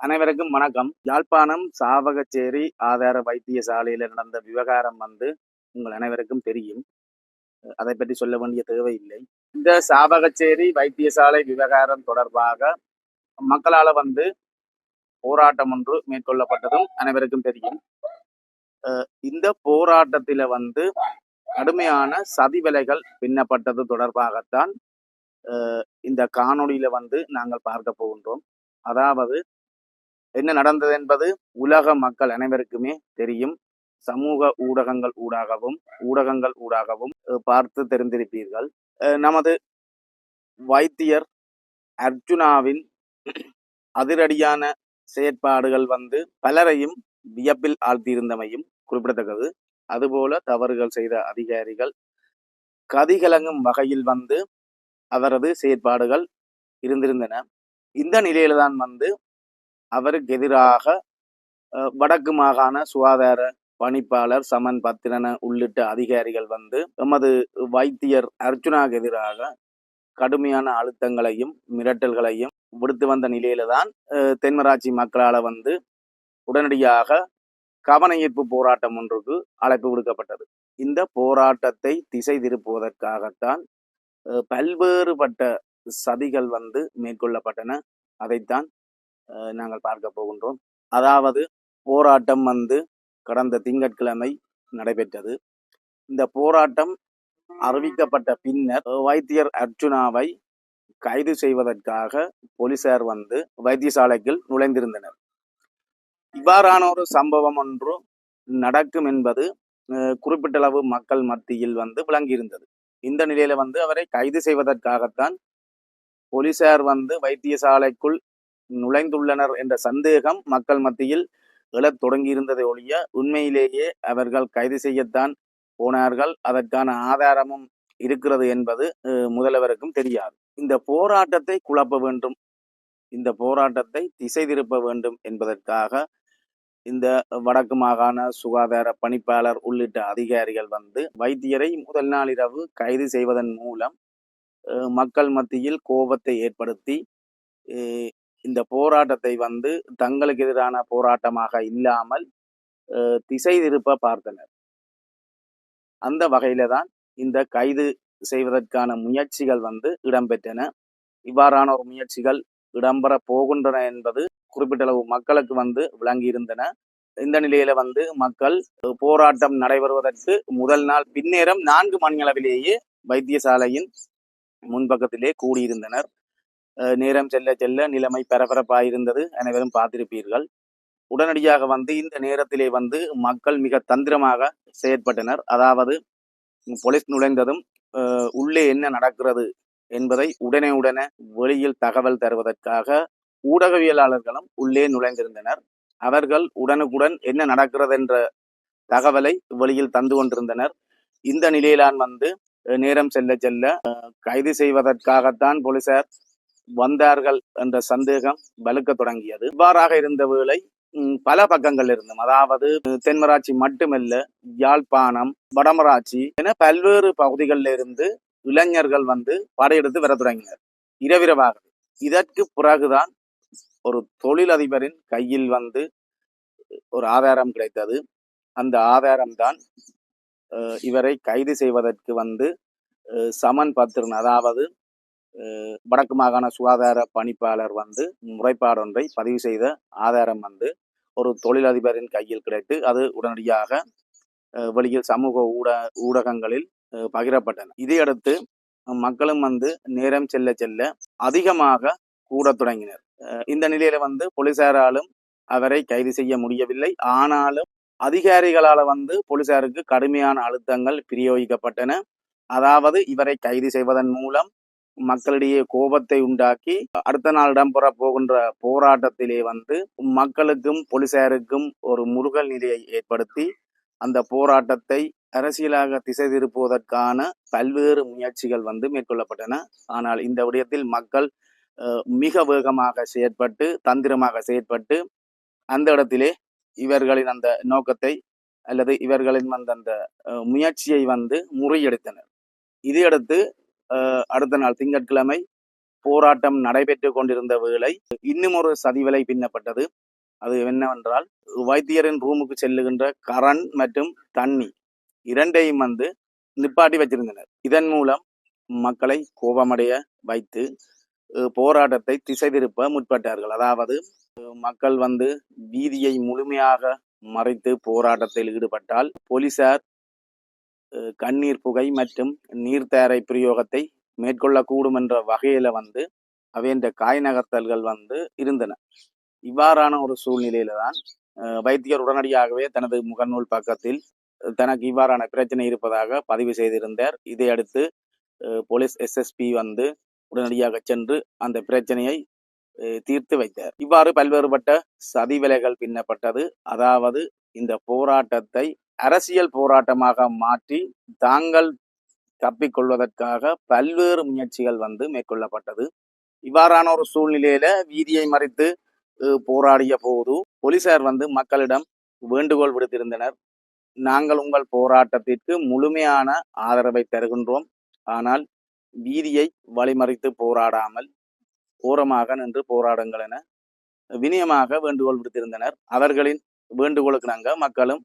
அனைவருக்கும் வணக்கம். யாழ்ப்பாணம் சாவகச்சேரி ஆதார வைத்தியசாலையில் நடந்த விவகாரம் வந்து உங்கள் அனைவருக்கும் தெரியும். அதை பற்றி சொல்ல வேண்டிய தேவையில்லை. இந்த சாவகச்சேரி வைத்தியசாலை விவகாரம் தொடர்பாக மக்களால் வந்து போராட்டம் ஒன்று மேற்கொள்ளப்பட்டதும் அனைவருக்கும் தெரியும். அஹ் இந்த போராட்டத்தில் வந்து கடுமையான சதி விலைகள் பின்னப்பட்டது தொடர்பாகத்தான் இந்த காணொளியில வந்து நாங்கள் பார்க்க போகின்றோம். அதாவது என்ன நடந்தது என்பது உலக மக்கள் அனைவருக்குமே தெரியும். சமூக ஊடகங்கள் ஊடாகவும் ஊடகங்கள் ஊடாகவும் பார்த்து தெரிந்திருப்பீர்கள். அஹ், நமது வைத்தியர் அர்ஜுனாவின் அதிரடியான செயற்பாடுகள் வந்து பலரையும் வியப்பில் ஆழ்த்தியிருந்தமையும் குறிப்பிடத்தக்கது. அதுபோல தவறுகள் செய்த அதிகாரிகள் கதிகலங்கும் வகையில் வந்து அவரது செயற்பாடுகள் இருந்திருந்தன. இந்த நிலையில்தான் வந்து அவருக்கு எதிராக வடக்கு மாகாண சுகாதார பணிப்பாளர் சமன் பத்திரன உள்ளிட்ட அதிகாரிகள் வந்து எமது வைத்தியர் அர்ஜுனாக்கு எதிராக கடுமையான அழுத்தங்களையும் மிரட்டல்களையும் விடுத்து வந்த நிலையில தான் தென்மராட்சி மக்களால் வந்து உடனடியாக கவன ஈர்ப்பு போராட்டம் ஒன்றுக்கு அழைப்பு விடுக்கப்பட்டது. இந்த போராட்டத்தை திசை திருப்புவதற்காகத்தான் பல்வேறுபட்ட சதிகள் வந்து மேற்கொள்ளப்பட்டன. அதைத்தான் நாங்கள் பார்க்க போகின்றோம். அதாவது போராட்டம் வந்து கடந்த திங்கட்கிழமை நடைபெற்றது. இந்த போராட்டம் அறிவிக்கப்பட்ட பின்னர் வைத்தியர் அர்ஜுனாவை கைது செய்வதற்காக போலீசார் வந்து வைத்தியசாலைக்குள் நுழைந்திருந்தனர். இவ்வாறான ஒரு சம்பவம் ஒன்று நடக்கும் என்பது குறிப்பிட்டளவு மக்கள் மத்தியில் வந்து விளங்கியிருந்தது. இந்த நிலையில வந்து அவரை கைது செய்வதற்காகத்தான் போலீசார் வந்து வைத்தியசாலைக்குள் நுழைந்துள்ளனர் என்ற சந்தேகம் மக்கள் மத்தியில் எழத் தொடங்கியிருந்ததை ஒழிய உண்மையிலேயே அவர்கள் கைது செய்யத்தான் போனார்கள். அதற்கான ஆதாரமும் இருக்கிறது என்பது முதல்வருக்கும் தெரியாது. இந்த போராட்டத்தை குழப்ப வேண்டும். இந்த போராட்டத்தை திசை திருப்ப வேண்டும் என்பதற்காக இந்த வடக்கு மாகாண சுகாதார பணிப்பாளர் உள்ளிட்ட அதிகாரிகள் வந்து வைத்தியரை முதல் நாள் இரவு கைது செய்வதன் மூலம் மக்கள் மத்தியில் கோபத்தை ஏற்படுத்தி இந்த போராட்டத்தை வந்து தங்களுக்கு எதிரான போராட்டமாக இல்லாமல் திசை திருப்ப பார்த்தனர். அந்த வகையில தான் இந்த கைது செய்வதற்கான முயற்சிகள் வந்து இடம்பெற்றன. இவ்வாறான ஒரு முயற்சிகள் இடம்பெற போகின்றன என்பது குறிப்பிட்டளவு மக்களுக்கு வந்து விளங்கியிருந்தன. இந்த நிலையில வந்து மக்கள் போராட்டம் நடைபெறுவதற்கு முதல் நாள் பின்னேரம் நான்கு மணி அளவிலேயே வைத்தியசாலையின் முன்பக்கத்திலே கூடியிருந்தனர். நேரம் செல்ல செல்ல நிலைமை பரபரப்பாக இருந்தது அனைவரும் பார்த்திருப்பீர்கள். உடனடியாக வந்து இந்த நேரத்திலே வந்து மக்கள் மிக தந்திரமாக செயற்பட்டனர். அதாவது போலீஸ் நுழைந்ததும் உள்ளே என்ன நடக்கிறது என்பதை உடனே உடனே வெளியில் தகவல் தருவதற்காக ஊடகவியலாளர்களும் உள்ளே நுழைந்திருந்தனர். அவர்கள் உடனுக்குடன் என்ன நடக்கிறது என்ற தகவலை வெளியில் தந்து கொண்டிருந்தனர். இந்த நிலையிலான் வந்து நேரம் செல்ல செல்ல அஹ், கைது செய்வதற்காகத்தான் போலீசார் வந்தார்கள் என்ற சந்தேகம் வலுக்க தொடங்கியது. இவ்வாறாக இருந்த வேளை பல பக்கங்கள் இருந்தும். அதாவது தென்மராட்சி மட்டுமல்ல யாழ்ப்பாணம் வடமராட்சி என பல்வேறு பகுதிகளில் இருந்து இளைஞர்கள் வந்து படையெடுத்து வர தொடங்கினர். இரவிரவாக இதற்கு பிறகுதான் ஒரு தொழிலதிபரின் கையில் வந்து ஒரு ஆதாரம் கிடைத்தது. அந்த ஆதாரம் தான் இவரை கைது செய்வதற்கு வந்து சமன் பத்திரன் அதாவது வடக்கு மாகாண சுகாதார பணிப்பாளர் வந்து முறைப்பாடொன்றை பதிவு செய்த ஆதாரம் வந்து ஒரு தொழிலதிபரின் கையில் கிடைத்து அது உடனடியாக அஹ், வெளியில் சமூக ஊட ஊடகங்களில் பகிரப்பட்டன. இதையடுத்து மக்களும் வந்து நேரம் செல்ல செல்ல அதிகமாக கூடத் தொடங்கினர். அஹ், இந்த நிலையில வந்து போலீசாராலும் அவரை கைது செய்ய முடியவில்லை. ஆனாலும் அதிகாரிகளால் வந்து போலீசாருக்கு கடுமையான அழுத்தங்கள் பிரயோகிக்கப்பட்டன. அதாவது இவரை கைது செய்வதன் மூலம் மக்களிடையே கோபத்தை உண்டாக்கி அடுத்த நாள் இடம்பெற போகின்ற போராட்டத்திலே வந்து மக்களுக்கும் போலீசாருக்கும் ஒரு முருகல் நிலையை ஏற்படுத்தி அந்த போராட்டத்தை அரசியலாக திசை திருப்புவதற்கான பல்வேறு முயற்சிகள் வந்து மேற்கொள்ளப்பட்டன. ஆனால் இந்த விடயத்தில் மக்கள் மிக வேகமாக செயற்பட்டு தந்திரமாக செயற்பட்டு அந்த இடத்திலே இவர்களின் அந்த நோக்கத்தை அல்லது இவர்களின் அந்த அந்த முயற்சியை வந்து முறியடித்தனர். இதையடுத்து அடுத்த நாள் திங்கட்கிழமை போராட்டம் நடைபெற்று கொண்டிருந்த வேளை இன்னும் ஒரு சதிவலை பின்னப்பட்டது. அது என்னவென்றால் வைத்தியரின் ரூமுக்கு செல்லுகின்ற கரண் மற்றும் தண்ணி இரண்டையும் வந்து நிப்பாட்டி வச்சிருந்தனர். இதன் மூலம் மக்களை கோபமடைய வைத்து போராட்டத்தை திசை திருப்ப முற்பட்டார்கள். அதாவது மக்கள் வந்து வீதியை முழுமையாக மறைத்து போராட்டத்தில் ஈடுபட்டால் போலீசார் கண்ணீர் புகை மற்றும் நீர்த்தேரை பிரயோகத்தை மேற்கொள்ளக்கூடும் என்ற வகையில வந்து அவையின்ற காய் நகர்த்தல்கள் வந்து இருந்தன. இவ்வாறான ஒரு சூழ்நிலையில தான் வைத்தியர் உடனடியாகவே தனது முகநூல் பக்கத்தில் தனக்கு இவ்வாறான பிரச்சனை இருப்பதாக பதிவு செய்திருந்தார். இதையடுத்து போலீஸ் எஸ்எஸ்பி வந்து உடனடியாக சென்று அந்த பிரச்சனையை தீர்த்து வைத்தார். இவ்வாறு பல்வேறுபட்ட சதி விலைகள் பின்னப்பட்டது. அதாவது இந்த போராட்டத்தை அரசியல் போராட்டமாக மாற்றி தாங்கள் தப்பிக்கொள்வதற்காக பல்வேறு முயற்சிகள் வந்து மேற்கொள்ளப்பட்டது. இவ்வாறான ஒரு சூழ்நிலையில வீதியை மறைத்து போராடிய போது போலீசார் வந்து மக்களிடம் வேண்டுகோள் விடுத்திருந்தனர். நாங்கள் உங்கள் போராட்டத்திற்கு முழுமையான ஆதரவை தருகின்றோம். ஆனால் வீதியை வழிமறித்து போராடாமல் ஓரமாக நின்று போராடுங்கள் என வினயமாக வேண்டுகோள் விடுத்திருந்தனர். அவர்களின் வேண்டுகோளுக்கு நாங்கள் மக்களும்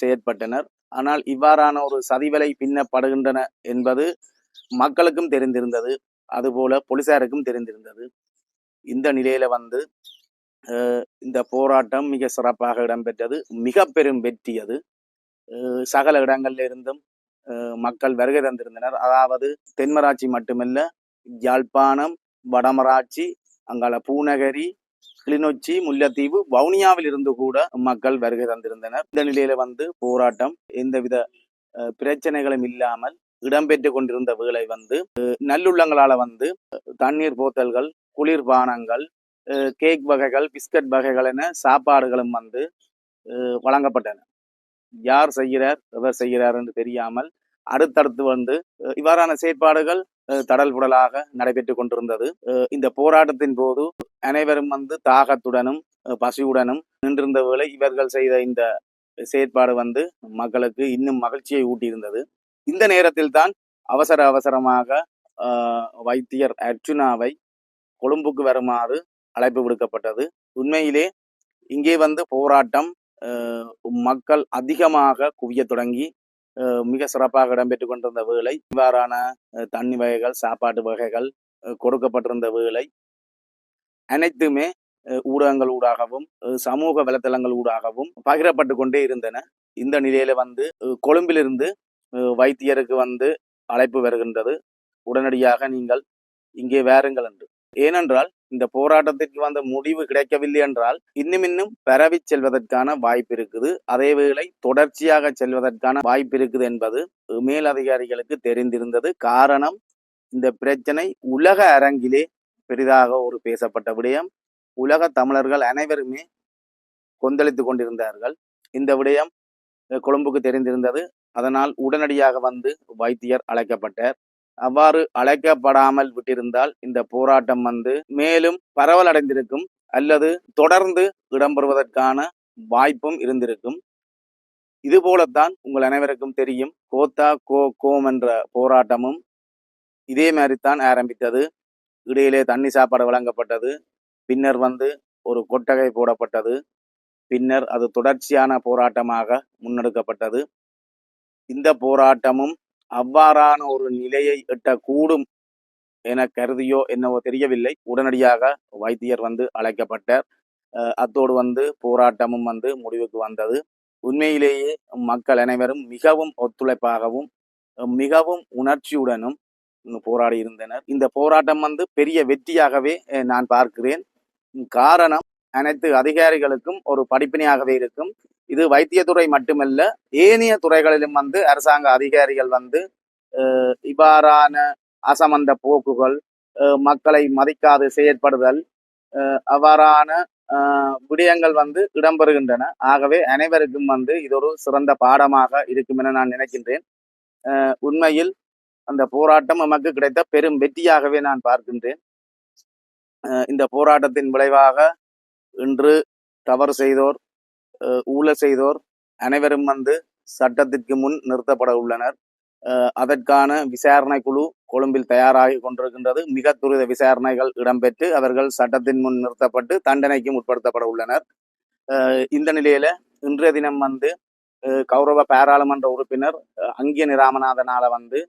செயற்பட்டனர். ஆனால் இவ்வாறான ஒரு சதிவலை பின்னப்படுகின்றன என்பது மக்களுக்கும் தெரிந்திருந்தது. அதுபோல போலீசாருக்கும் தெரிந்திருந்தது. இந்த நிலையில வந்து இந்த போராட்டம் மிக சிறப்பாக இடம்பெற்றது. மிக பெரும் வெற்றி அது. சகல இடங்கள்ல இருந்தும் அஹ், மக்கள் வருகை தந்திருந்தனர். அதாவது தென்மராட்சி மட்டுமல்ல யாழ்ப்பாணம் வடமராட்சி அங்கால பூநகரி கிளிநொச்சி முல்லைத்தீவு வவுனியாவில் இருந்து கூட மக்கள் வருகை தந்திருந்தனர். இந்த நிலையில வந்து போராட்டம் எந்தவித பிரச்சனைகளும் இல்லாமல் இடம்பெற்று கொண்டிருந்த வேலை வந்து நல்லுள்ளங்களால வந்து தண்ணீர் போத்தல்கள் குளிர்பானங்கள் கேக் வகைகள் பிஸ்கட் வகைகள் என சாப்பாடுகளும் வந்து வழங்கப்பட்டன. யார் செய்கிறார் எவர் செய்கிறார் என்று தெரியாமல் அடுத்தடுத்து வந்து இவ்வாறான செயற்பாடுகள் தடல் புடலாக நடைபெற்று கொண்டிருந்தது. அஹ், இந்த போராட்டத்தின் போது அனைவரும் வந்து தாகத்துடனும் அஹ், பசியுடனும் நின்றிருந்த வேளை இவர்கள் செய்த இந்த செயற்பாடு வந்து மக்களுக்கு இன்னும் மகிழ்ச்சியை ஊட்டியிருந்தது. இந்த நேரத்தில் தான் அவசர அவசரமாக வைத்தியர் அர்ச்சுனாவை கொழும்புக்கு வருமாறு அழைப்பு விடுக்கப்பட்டது. உண்மையிலே இங்கே வந்து போராட்டம் ஆஹ், மக்கள் அதிகமாக குவிய தொடங்கி மிக சிறப்பாக இடம்பெற்று கொண்டிருந்த வேலை. இவ்வாறான தண்ணி வகைகள் சாப்பாட்டு வகைகள் கொடுக்கப்பட்டிருந்த வேலை. அனைத்துமே அஹ், ஊடகங்கள் ஊடாகவும் சமூக வலைத்தளங்கள் ஊடாகவும் பகிரப்பட்டு கொண்டே இருந்தன. இந்த நிலையில வந்து கொழும்பிலிருந்து வைத்தியருக்கு வந்து அழைப்பு வருகின்றது. உடனடியாக நீங்கள் இங்கே வேறுங்கள் என்று. ஏனென்றால் இந்த போராட்டத்திற்கு வந்த முடிவு கிடைக்கவில்லை என்றால் இன்னும் இன்னும் பரவி செல்வதற்கான வாய்ப்பு இருக்குது. அதேவேளை தொடர்ச்சியாக செல்வதற்கான வாய்ப்பு இருக்குது என்பது மேல் மேலதிகாரிகளுக்கு தெரிந்திருந்தது. காரணம் இந்த பிரச்சனை உலக அரங்கிலே பெரிதாக ஒரு பேசப்பட்ட விடயம். உலக தமிழர்கள் அனைவருமே கொந்தளித்துக் கொண்டிருந்தார்கள். இந்த விடயம் கொழும்புக்கு தெரிந்திருந்தது. அதனால் உடனடியாக வந்து வைத்தியர் அழைக்கப்பட்டார். அவ்வாறு அழைக்கப்படாமல் விட்டிருந்தால் இந்த போராட்டம் வந்து மேலும் பரவலடைந்திருக்கும் அல்லது தொடர்ந்து இடம்பெறுவதற்கான வாய்ப்பும் இருந்திருக்கும். இது போலத்தான் உங்கள் அனைவருக்கும் தெரியும் கோத்தா கோ கோம் என்ற போராட்டமும் இதே மாதிரி தான் ஆரம்பித்தது. இடையிலே தண்ணி சாப்பாடு வழங்கப்பட்டது. பின்னர் வந்து ஒரு கொட்டகை போடப்பட்டது. பின்னர் அது தொடர்ச்சியான போராட்டமாக முன்னெடுக்கப்பட்டது. இந்த போராட்டமும் அவ்வாறான ஒரு நிலையை எட்டக்கூடும் என கருதியோ என்னவோ தெரியவில்லை. உடனடியாக வைத்தியர் வந்து அழைக்கப்பட்டார். அத்தோடு வந்து போராட்டமும் வந்து முடிவுக்கு வந்தது. உண்மையிலேயே மக்கள் அனைவரும் மிகவும் ஒத்துழைப்பாகவும் மிகவும் உணர்ச்சியுடனும் போராடி இருந்தனர். இந்த போராட்டம் வந்து பெரிய வெற்றியாகவே நான் பார்க்கிறேன். காரணம் அனைத்து அதிகாரிகளுக்கும் ஒரு படிப்பினையாகவே இருக்கும். இது வைத்தியத்துறை மட்டுமல்ல ஏனைய துறைகளிலும் வந்து அரசாங்க அதிகாரிகள் வந்து இவ்வாறான அசமந்த போக்குகள் மக்களை மதிக்காது செயற்படுதல் அவ்வாறான விடயங்கள் வந்து இடம்பெறுகின்றன. ஆகவே அனைவருக்கும் வந்து இது ஒரு சிறந்த பாடமாக இருக்கும் என நான் நினைக்கின்றேன். உண்மையில் அந்த போராட்டம் நமக்கு கிடைத்த பெரும் வெற்றியாகவே நான் பார்க்கின்றேன். இந்த போராட்டத்தின் விளைவாக இன்று தவறு செய்தோர் ஊழல் செய்தோர் அனைவரும் வந்து சட்டத்திற்கு முன் நிறுத்தப்பட உள்ளனர். அஹ், அதற்கான விசாரணை குழு கொழும்பில் தயாராகி கொண்டிருக்கின்றது. மிக துரித விசாரணைகள் இடம்பெற்று அவர்கள் சட்டத்தின் முன் நிறுத்தப்பட்டு தண்டனைக்கும் உட்படுத்தப்பட உள்ளனர். இந்த நிலையில இன்றைய தினம் வந்து கௌரவ பாராளுமன்ற உறுப்பினர் அஹ், அங்கியனி ராமநாதனால வந்து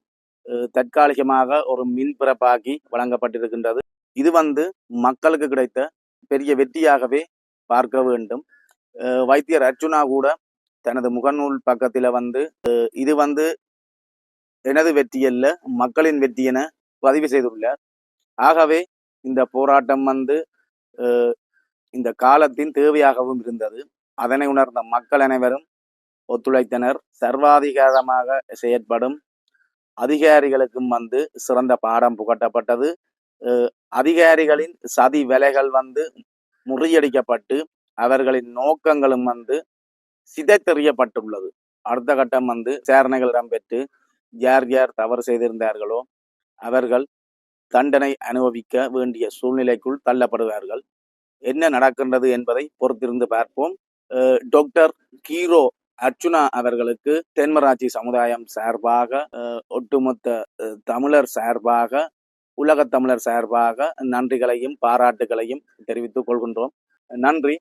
தற்காலிகமாக ஒரு மின் பிறப்பாக்கி வழங்கப்பட்டிருக்கின்றது. இது வந்து மக்களுக்கு கிடைத்த பெரிய வெற்றியாகவே பார்க்க வேண்டும். வைத்தியர் அர்ச்சுனா கூட தனது முகநூல் பக்கத்தில் வந்து அஹ், இது வந்து எனது வெற்றி அல்ல மக்களின் வெற்றி என பதிவு செய்துள்ளார். ஆகவே இந்த போராட்டம் வந்து இந்த காலத்தின் தேவையாகவும் இருந்தது. அதனை உணர்ந்த மக்கள் அனைவரும் ஒத்துழைத்தனர். சர்வாதிகாரமாக செயற்படும் அதிகாரிகளுக்கும் வந்து சிறந்த பாடம் புகட்டப்பட்டது. அஹ், அதிகாரிகளின் சதி வேலைகள் வந்து முறியடிக்கப்பட்டு அவர்களின் நோக்கங்களும் வந்து சிதைத்தெறியப்பட்டுள்ளது. அடுத்த கட்டம் வந்து சேரணைகளிடம் பெற்று யார் யார் தவறு செய்திருந்தார்களோ அவர்கள் தண்டனை அனுபவிக்க வேண்டிய சூழ்நிலைக்குள் தள்ளப்படுவார்கள். என்ன நடக்கின்றது என்பதை பொறுத்திருந்து பார்ப்போம். டாக்டர் கீரோ அர்ச்சுனா அவர்களுக்கு தென்மராட்சி சமுதாயம் சார்பாக ஒட்டுமொத்த தமிழர் சார்பாக உலகத் தமிழர் சார்பாக நன்றிகளையும் பாராட்டுகளையும் தெரிவித்துக் கொள்கின்றோம். நன்றி.